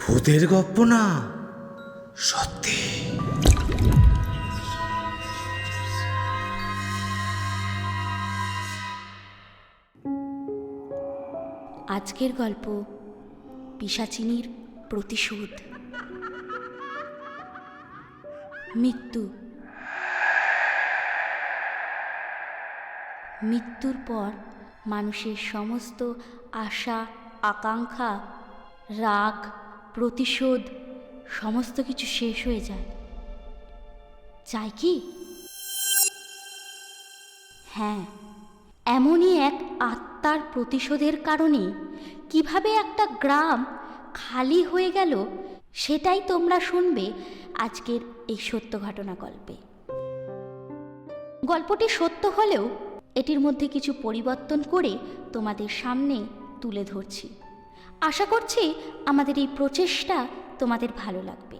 ভূতের গপ্প না? সত্যি। আজকের গল্প পিসাচিনীর প্রতিশোধ। মৃত্যু। মৃত্যুর পর মানুষের সমস্ত আশা, আকাঙ্ক্ষা, রাগ, প্রতিশোধ, সমস্ত কিছু শেষ হয়ে যায়। চাই কি? হ্যাঁ এমনই এক আত্মার প্রতিশোধের কারণে কীভাবে একটা গ্রাম খালি হয়ে গেল, সেটাই তোমরা শুনবে আজকের এই সত্য ঘটনা গল্পে। গল্পটি সত্য হলেও এটির মধ্যে কিছু পরিবর্তন করে তোমাদের সামনে তুলে ধরছি। আশা করছি আমাদের এই প্রচেষ্টা তোমাদের ভালো লাগবে।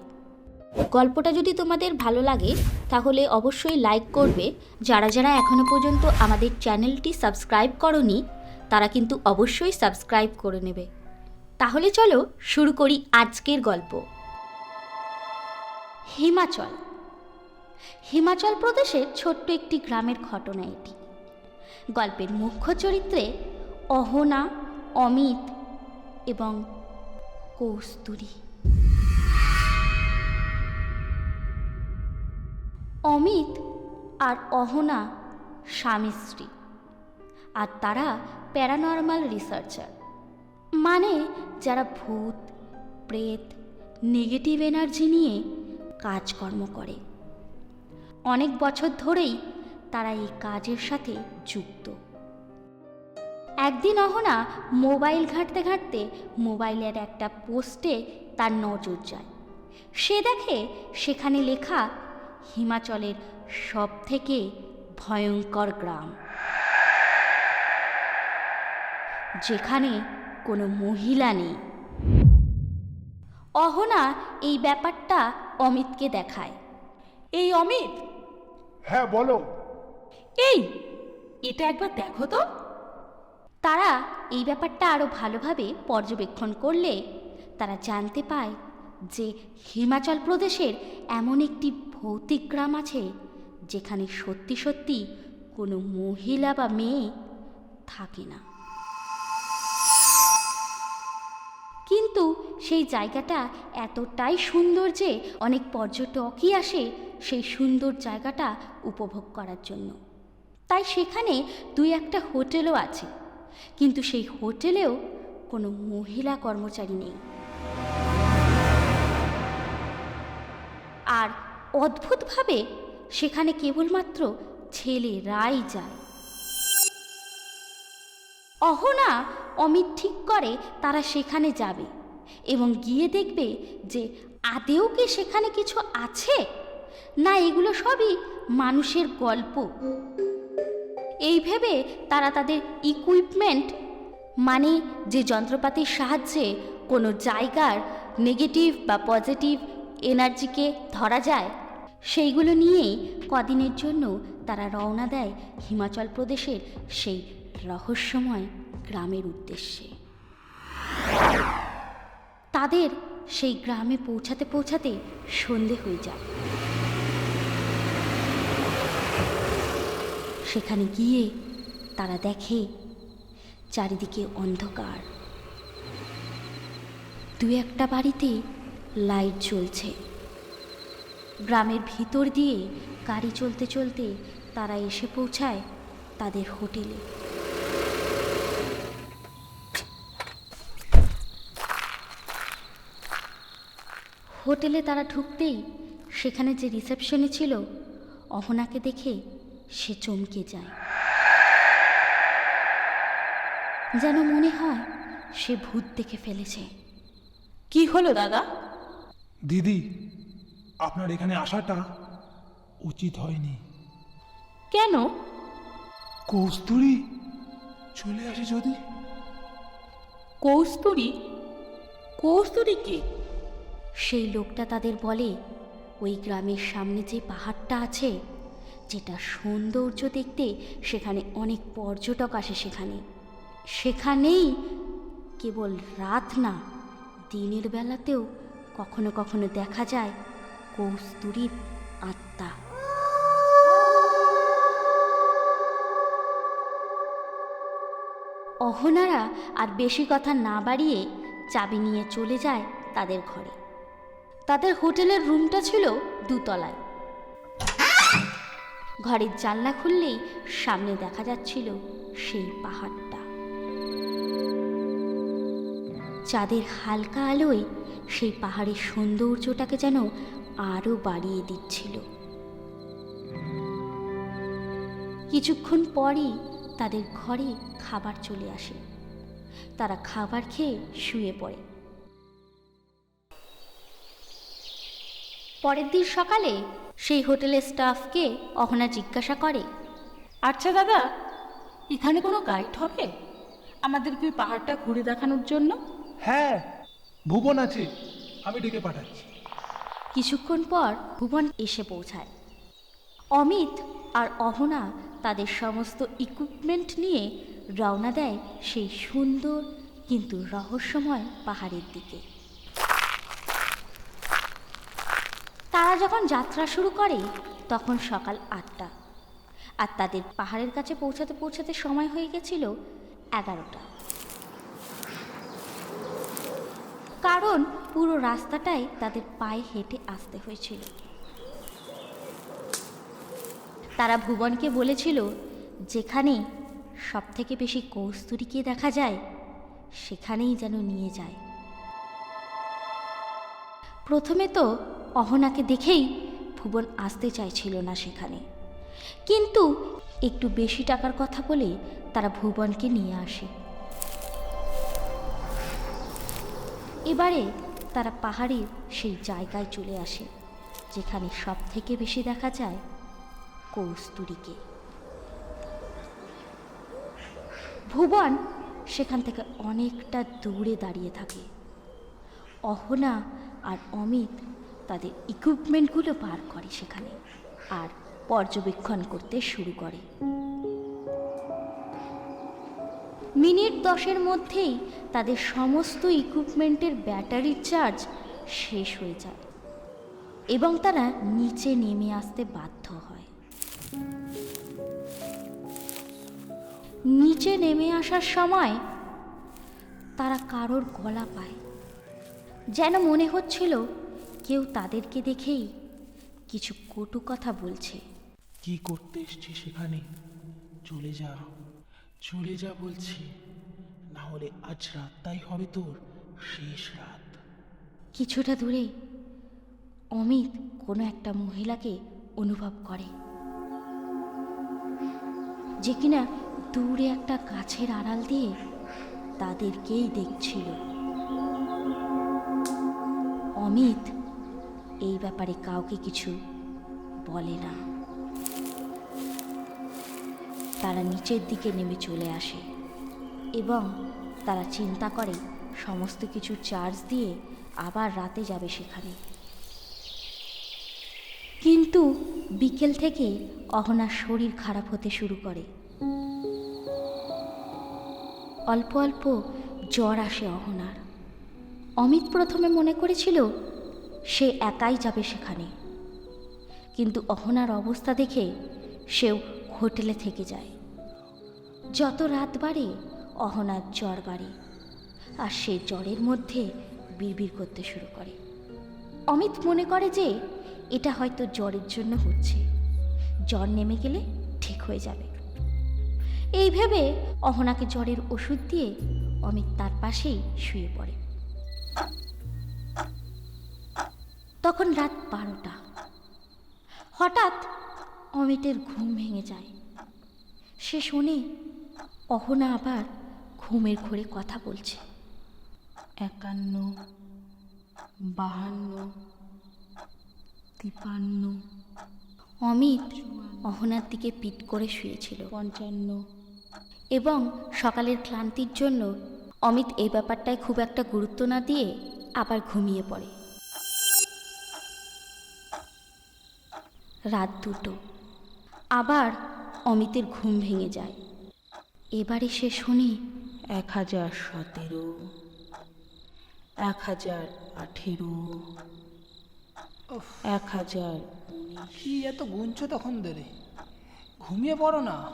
গল্পটা যদি তোমাদের ভালো লাগে, তাহলে অবশ্যই লাইক করবে। যারা যারা এখনও পর্যন্ত আমাদের চ্যানেলটি সাবস্ক্রাইব করনি, তারা কিন্তু অবশ্যই সাবস্ক্রাইব করে নেবে। তাহলে চলো শুরু করি আজকের গল্প। হিমাচল। হিমাচল প্রদেশের ছোট্ট একটি গ্রামের ঘটনা এটি। গল্পের মুখ্য চরিত্রে অহনা, অমিত এবং কৌস্তুরী। অমিত আর অহনা স্বামী স্ত্রী আর তারা প্যারানর্মাল রিসার্চার। মানে যারা ভূত, প্রেত, নেগেটিভ এনার্জি নিয়ে কাজকর্ম করে। অনেক বছর ধরেই তারা এই কাজের সাথে যুক্ত। একদিন অহনা মোবাইল ঘাঁটতে ঘাঁটতে মোবাইলের একটা পোস্টে তার নজর যায়। সে দেখে সেখানে লেখা, হিমাচলের সব থেকে ভয়ঙ্কর গ্রাম। যেখানে কোনো মহিলা নেই। অহনা এই ব্যাপারটা অমিতকে দেখায়। এই অমিত? হ্যাঁ বলো। এই, এটা একবার দেখো তো। তারা এই ব্যাপারটা আরও ভালোভাবে পর্যবেক্ষণ করলে তারা জানতে পায় যে হিমাচল প্রদেশের এমন একটি ভৌতিক গ্রাম আছে যেখানে সত্যি সত্যি কোনো মহিলা বা মেয়ে থাকে না। কিন্তু সেই জায়গাটা এতটাই সুন্দর যে অনেক পর্যটকই আসে সেই সুন্দর জায়গাটা উপভোগ করার জন্য। তাই সেখানে দুই একটা হোটেলও আছে। কিন্তু সেই হোটেলেও কোনো মহিলা কর্মচারী নেই। আর অদ্ভুতভাবে সেখানে কেবলমাত্র ছেলেরাই যায়। অহনা অমিত ঠিক করে তারা সেখানে যাবে এবং গিয়ে দেখবে যে আদেও কি সেখানে কিছু আছে? না, এগুলো সবই মানুষের গল্প। এই ভেবে তারা তাদের ইকুইপমেন্ট মানে যে যন্ত্রপাতির সাহায্যে কোনো জায়গার নেগেটিভ বা পজিটিভ এনার্জিকে ধরা যায়, সেইগুলো নিয়েই কদিনের জন্য তারা রওনা দেয় হিমাচল প্রদেশের সেই রহস্যময় গ্রামের উদ্দেশ্যে। তাদের সেই গ্রামে পৌঁছাতে পৌঁছাতে সন্ধে হয়ে যায়। সেখানে গিয়ে তারা দেখে চারিদিকে অন্ধকার। দু একটা বাড়িতে লাইট জ্বলছে। গ্রামের ভিতর দিয়ে গাড়ি চলতে চলতে তারা এসে পৌঁছায় তাদের হোটেলে। হোটেলে তারা ঢুকতেই সেখানে যে রিসেপশনে ছিল, অহনাকে দেখে সে চমকে যায়। যেন মনে হয় সে ভূত দেখে ফেলেছে। কি হলো দাদা? দিদি আপনার এখানে আসাটা উচিত হয়নি। কেন? কৌস্তুরি চলে আসে যদি। কৌস্তুরি? কৌস্তুরি কে? সেই লোকটা তাদের বলে ওই গ্রামের সামনে যে পাহাড়টা আছে যেটা সৌন্দর্য দেখতে সেখানে অনেক পর্যটক আসে সেখানে। সেখানেই কেবল রাত না, দিনের বেলাতেও কখনো কখনো দেখা যায় কৌস্তুরীর আত্মা। অহনারা আর বেশি কথা না বাড়িয়ে চাবি নিয়ে চলে যায় তাদের ঘরে। তাদের হোটেলের রুমটা ছিল দুতলায়। ঘরের জানলা খুললেই সামনে দেখা যাচ্ছিল সেই পাহাড়টা। চাঁদের হালকা আলোয় সেই পাহাড়ের সৌন্দর্যটাকে যেন আরও বাড়িয়ে দিচ্ছিল। কিছুক্ষণ পরই তাদের ঘরে খাবার চলে আসে। তারা খাবার খেয়ে শুয়ে পড়ে। পরের দিন সকালে সেই হোটেলের স্টাফকে অহনা জিজ্ঞাসা করে আচ্ছা দাদা এখানে কোনো গাইড হবে? আমাদেরকে ওই পাহাড়টা ঘুরে দেখানোর জন্য? হ্যাঁ ভুবন আছে আমি ডেকে পাঠাচ্ছি। কিছুক্ষণ পর ভুবন এসে পৌঁছায়। অমিত আর অহনা তাদের সমস্ত ইকুইপমেন্ট নিয়ে রওনা দেয় সেই সুন্দর কিন্তু রহস্যময় পাহাড়ের দিকে। তারা যখন যাত্রা শুরু করে, তখন সকাল আটটা। আর তাদের পাহাড়ের কাছে পৌঁছাতে পৌঁছাতে সময় হয়ে গেছিল এগারোটা। কারণ পুরো রাস্তাটাই তাদের পায়ে হেঁটে আসতে হয়েছিল। তারা ভুবনকে বলেছিল, যেখানে সব থেকে বেশি কৌস্তুরীকে দেখা যায়, সেখানেই যেন নিয়ে যায়। প্রথমে তো অহনাকে দেখেই ভুবন আসতে চাইছিল না সেখানে। কিন্তু একটু বেশি টাকার কথা বলে তারা ভুবনকে নিয়ে আসে। এবারে তারা পাহাড়ের সেই জায়গায় চলে আসে, যেখানে সব থেকে বেশি দেখা যায় কৌস্তুরীকে। ভুবন সেখান থেকে অনেকটা দূরে দাঁড়িয়ে থাকে। অহনা আর অমিত তাদের ইকুইপমেন্টগুলো বার করে সেখানে আর পর্যবেক্ষণ করতে শুরু করে। মিনিট দশের মধ্যেই তাদের সমস্ত ইকুইপমেন্টের ব্যাটারির চার্জ শেষ হয়ে যায় এবং তারা নিচে নেমে আসতে বাধ্য হয়। নিচে নেমে আসার সময় তারা কারোর গলা পায়। যেন মনে হচ্ছিল কেউ তাদেরকে দেখেই কিছু কটু কথা বলছে। কি করতে এসছি সেখানে? চলে যা চলে যা বলছি। না হলে আজ রাতটাই হবে তোর শেষ রাত। কিছুটা দূরে অমিত কোনো একটা মহিলাকে অনুভব করে। যে কিনা দূরে একটা গাছের আড়াল দিয়ে তাদেরকেই দেখছিল। অমিত, এই ব্যাপারে কাউকে কিছু বলে না। তারা নিচের দিকে নেমে চলে আসে এবং তারা চিন্তা করে সমস্ত কিছু চার্জ দিয়ে আবার রাতে যাবে সেখানে। কিন্তু বিকেল থেকে অহনার শরীর খারাপ হতে শুরু করে। অল্প অল্প জ্বর আসে অহনার। অমিত প্রথমে মনে করেছিল, সে একাই যাবে সেখানে। কিন্তু অহনার অবস্থা দেখে সেও হোটেলে থেকে যায়। যত রাত বাড়ে, অহনার জ্বর বাড়ে, আর সে জ্বরের মধ্যে বিড়বিড় করতে শুরু করে। অমিত মনে করে যে, এটা হয়তো জ্বরের জন্য হচ্ছে। জ্বর নেমে গেলে ঠিক হয়ে যাবে। এই ভেবে অহনাকে জ্বরের ওষুধ দিয়ে অমিত তার পাশেই শুয়ে পড়ে। তখন রাত বারোটা। হঠাৎ অমিতের ঘুম ভেঙে যায়। সে শোনে অহনা আবার ঘুমের ঘোরে কথা বলছে। একান্ন, বাহান্ন, তিপান্ন। অমিত অহনার দিকে পিট করে শুয়েছিল। পঞ্চান্ন। এবং সকালের ক্লান্তির জন্য অমিত এই ব্যাপারটায় খুব একটা গুরুত্ব না দিয়ে আবার ঘুমিয়ে পড়ে। রাত দুটো। আবার অমিতের ঘুম ভেঙে যায়। এবারে সে শুনি এক হাজার সতেরো এক হাজার আঠেরো এক হাজার কি এত গুনছো তখন ধরে? ঘুমিয়ে পড়ো না।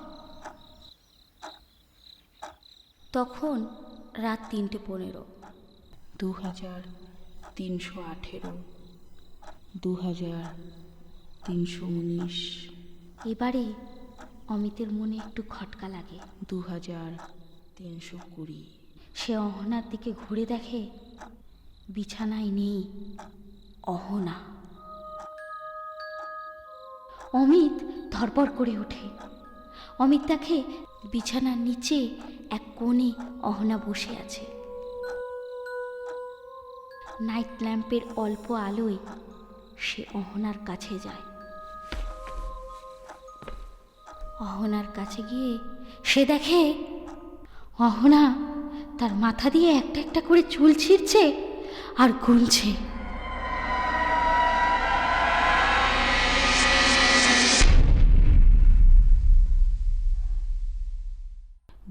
তখন রাত তিনটে পনেরো। দু হাজার তিনশো আঠেরো। দু হাজার তিনশো উনিশ। এবারে অমিতের মনে একটু খটকা লাগে। দু হাজার তিনশো কুড়ি। সে অহনার দিকে ঘুরে দেখে বিছানায় নেই অহনা। অমিত ধরপড় করে ওঠে। অমিত দেখে বিছানার নিচে এক কোণে অহনা বসে আছে। নাইট ল্যাম্পের অল্প আলোয় সে অহনার কাছে যায়। অহনার কাছে গিয়ে সে দেখে অহনা তার মাথা দিয়ে একটা একটা করে চুল ছিঁড়ছে আর গুনছে।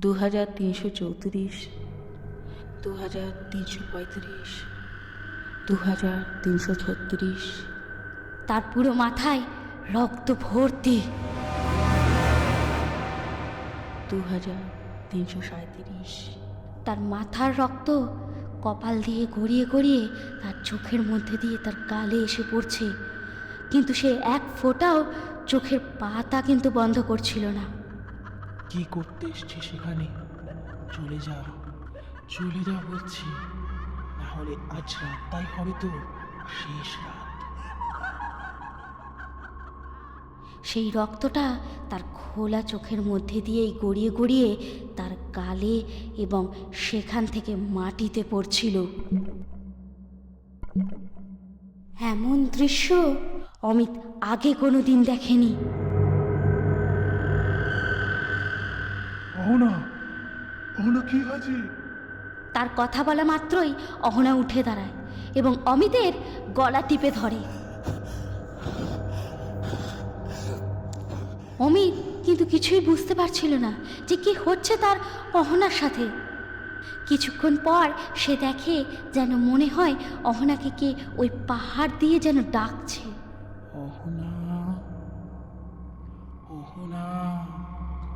দু হাজার তিনশো চৌত্রিশ দু হাজার তিনশো পঁয়ত্রিশ দু হাজার তিনশো ছত্রিশ। তার পুরো মাথায় রক্ত ভর্তি। দু হাজার তিনশো সাঁত্রিশ তার মাথার রক্ত কপাল দিয়ে গড়িয়ে গড়িয়ে তার চোখের মধ্যে দিয়ে তার গালে এসে পড়ছে। কিন্তু সে এক ফোঁটাও চোখের পাতা কিন্তু বন্ধ করছিল না। কি করতে এসছি সেখানে? চলে যা চলে যা বলছি। না হলে আজ রাতটাই হবে তো শেষ রাত। সেই রক্তটা তার খোলা চোখের মধ্যে দিয়েই গড়িয়ে গড়িয়ে তার গালে এবং সেখান থেকে মাটিতে পড়ছিল। এমন দৃশ্য অমিত আগে কোনো দিন দেখেনি। অহনা অহনা কি হয়েছে? তার কথা বলা মাত্রই অহনা উঠে দাঁড়ায় এবং অমিতের গলা টিপে ধরে। অমিত কিন্তু কিছুই বুঝতে পারছিল না যে কি হচ্ছে তার অহনার সাথে। কিছুক্ষণ পর সে দেখে যেন মনে হয় অহনাকে কে ওই পাহাড় দিয়ে যেন ডাকছে। অহনা অহনা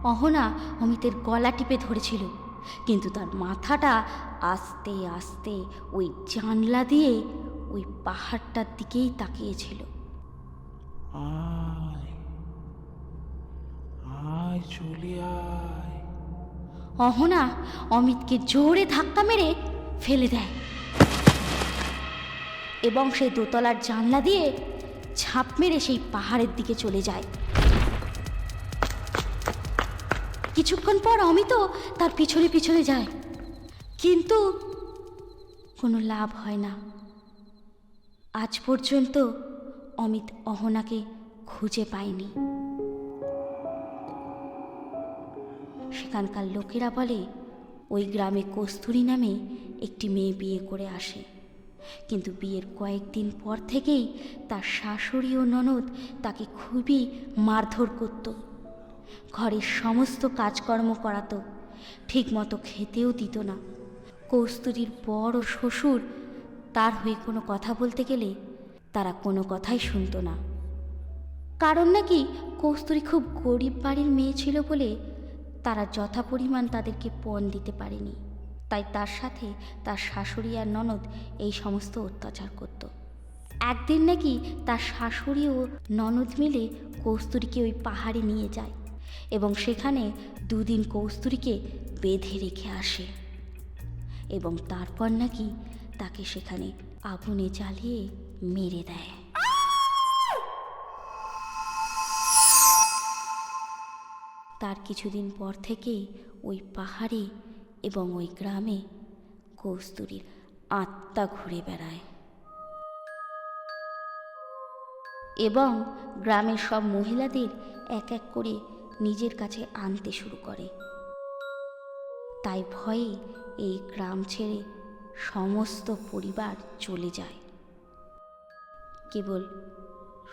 অহনা অমিতের গলা টিপে ধরেছিল কিন্তু তার মাথাটা আস্তে আস্তে ওই জানলা দিয়ে ওই পাহাড়টার দিকেই তাকিয়েছিল। অহনা অমিতকে জোরে ধাক্কা মেরে ফেলে দেয় এবং সে দোতলার জানলা দিয়ে ঝাঁপ মেরে সেই পাহাড়ের দিকে চলে যায়। কিছুক্ষণ পর অমিতও তার পিছনে পিছনে যায়। কিন্তু কোনো লাভ হয় না। আজ পর্যন্ত অমিত অহনাকে খুঁজে পায়নি। সেখানকার লোকেরা বলে, ওই গ্রামে কস্তুরী নামে একটি মেয়ে বিয়ে করে আসে। কিন্তু বিয়ের কয়েকদিন পর থেকেই তার শাশুড়ি ও ননদ তাকে খুবই মারধর করত। ঘরের সমস্ত কাজকর্ম করাতো, ঠিকমতো খেতেও দিত না। কস্তুরীর বড় শ্বশুর তার হয়ে কোনো কথা বলতে গেলে তারা কোনো কথাই শুনতো না। কারণ নাকি কস্তুরী খুব গরিব বাড়ির মেয়ে ছিল বলে তারা যথা পরিমাণ তাদেরকে পণ দিতে পারেনি। তাই তার সাথে তার শাশুড়ি আর ননদ এই সমস্ত অত্যাচার করত। একদিন নাকি তার শাশুড়ি ও ননদ মিলে কস্তুরীকে ওই পাহাড়ে নিয়ে যায়। এবং সেখানে দুদিন কস্তুরীকে বেঁধে রেখে আসে। এবং তারপর নাকি তাকে সেখানে আগুনে জ্বালিয়ে মেরে দেয়। তার কিছুদিন পর থেকেই ওই পাহাড়ে এবং ওই গ্রামে কস্তুরীর আত্মা ঘুরে বেড়ায়। এবং গ্রামের সব মহিলাদের এক এক করে নিজের কাছে আনতে শুরু করে। তাই ভয়ে এই গ্রাম ছেড়ে সমস্ত পরিবার চলে যায়। কেবল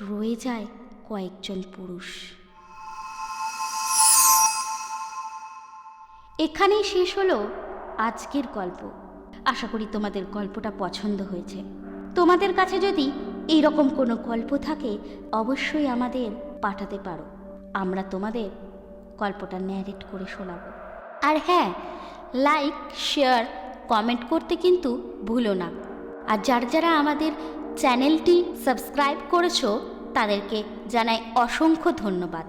রয়ে যায় কয়েকজন পুরুষ। এখানেই শেষ হলো আজকের গল্প। আশা করি তোমাদের গল্পটা পছন্দ হয়েছে। তোমাদের কাছে যদি এই রকম কোনো গল্প থাকে, অবশ্যই আমাদের পাঠাতে পারো। আমরা তোমাদের গল্পটা ন্যারেট করে শোনাব। আর হ্যাঁ লাইক শেয়ার কমেন্ট করতে কিন্তু ভুলো না। আর যারা যারা আমাদের চ্যানেলটি সাবস্ক্রাইব করেছ, তাদেরকে জানাই অসংখ্য ধন্যবাদ।